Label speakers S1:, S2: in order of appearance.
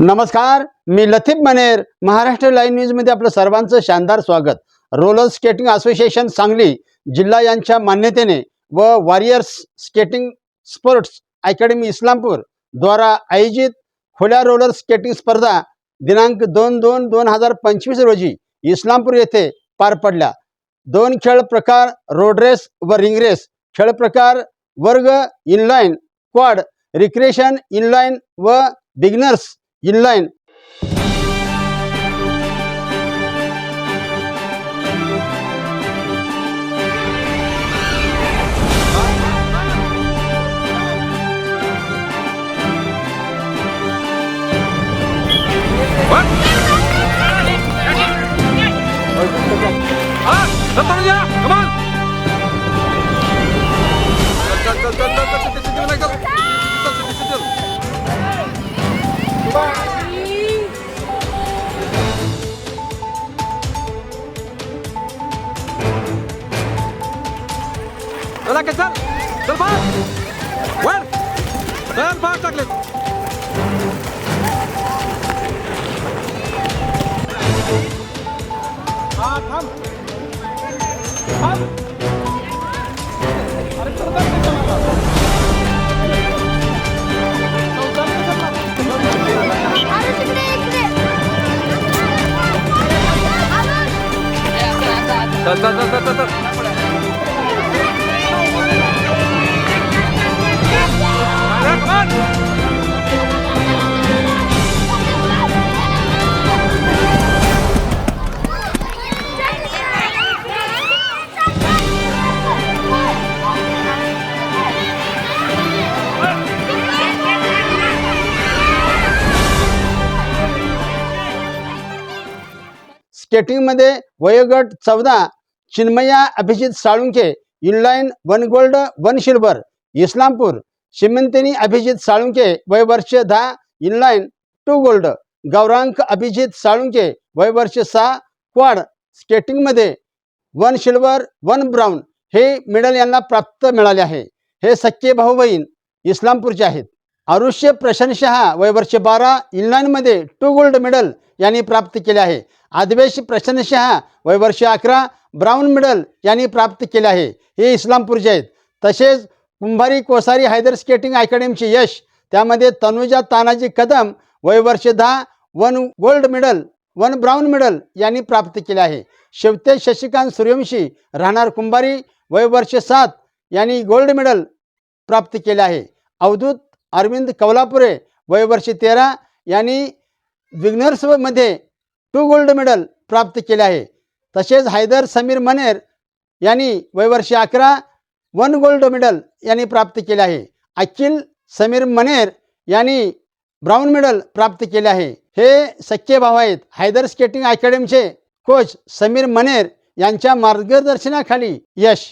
S1: नमस्कार मी लतीफ मनेर महाराष्ट्र लाईव्ह न्यूजमध्ये आपलं सर्वांचं शानदार स्वागत. रोलर स्केटिंग असोसिएशन सांगली जिल्हा यांच्या मान्यतेने व warriors skating sports academy Islampur द्वारा आयोजित खुल्या रोलर स्केटिंग स्पर्धा दिनांक दोन दोन दोन हजार पंचवीस रोजी इस्लामपूर येथे पार पडल्या. दोन खेळ प्रकार रोड रेस व रिंग रेस खेळ प्रकार वर्ग इनलाईन क्वाड रिक्रिएशन इनलाईन व beginners inline
S2: Ah, Antonio, come on! Go, go, go, go, go, go, go, go, go, go, go.
S3: لا كسر ضربات
S2: وين ضربات تقلب ارحم ارحم عرفت ردك Dal.
S1: स्केटिंगमध्ये वयोगट चौदा Chinmaya Abhijit Salunke inline one gold one silver Islampur Shimantini Abhijit Salunke वय वर्ष दहा inline two gold Gaurank Abhijit Salunke वय वर्ष सहा quad स्केटिंगमध्ये वन सिल्वर वन ब्राऊन हे मेडल यांना प्राप्त मिळाले आहे. हे सख्खे भाऊ बहीण इस्लामपूरचे आहेत. आरुष्य प्रशांत शहा वय वर्ष बारा इनलाईनमध्ये टू गोल्ड मेडल यांनी प्राप्त केले आहे. आदवेश प्रशांत शहा वय वर्ष अकरा ब्राऊन मेडल यांनी प्राप्त केले आहे. हे इस्लामपूरचे आहेत. तसेच कुंभारी कोसारी हैदर स्केटिंग अकॅडमीचे यश त्यामध्ये तनुजा तानाजी कदम वय वर्ष दहा one gold medal one brown medal यांनी प्राप्त केले आहे. शेवते शशिकांत सूर्यवंशी राहणार कुंभारी वय वर्ष सात यांनी गोल्ड मेडल प्राप्त केले आहे. अवधूत अरविंद कवलापुरे वय वर्ष तेरा यांनी विग्नर्समध्ये टू गोल्ड मेडल प्राप्त केले आहे. तसेच हैदर समीर मनेर यांनी वयवर्षी अकरा वन गोल्ड मेडल यांनी प्राप्त केले आहे. अखिल समीर मनेर यांनी ब्राऊन मेडल प्राप्त केले आहे. हे सख्खे भाव आहेत. हैदर स्केटिंग अकॅडमीचे कोच समीर मनेर यांच्या मार्गदर्शनाखाली यश.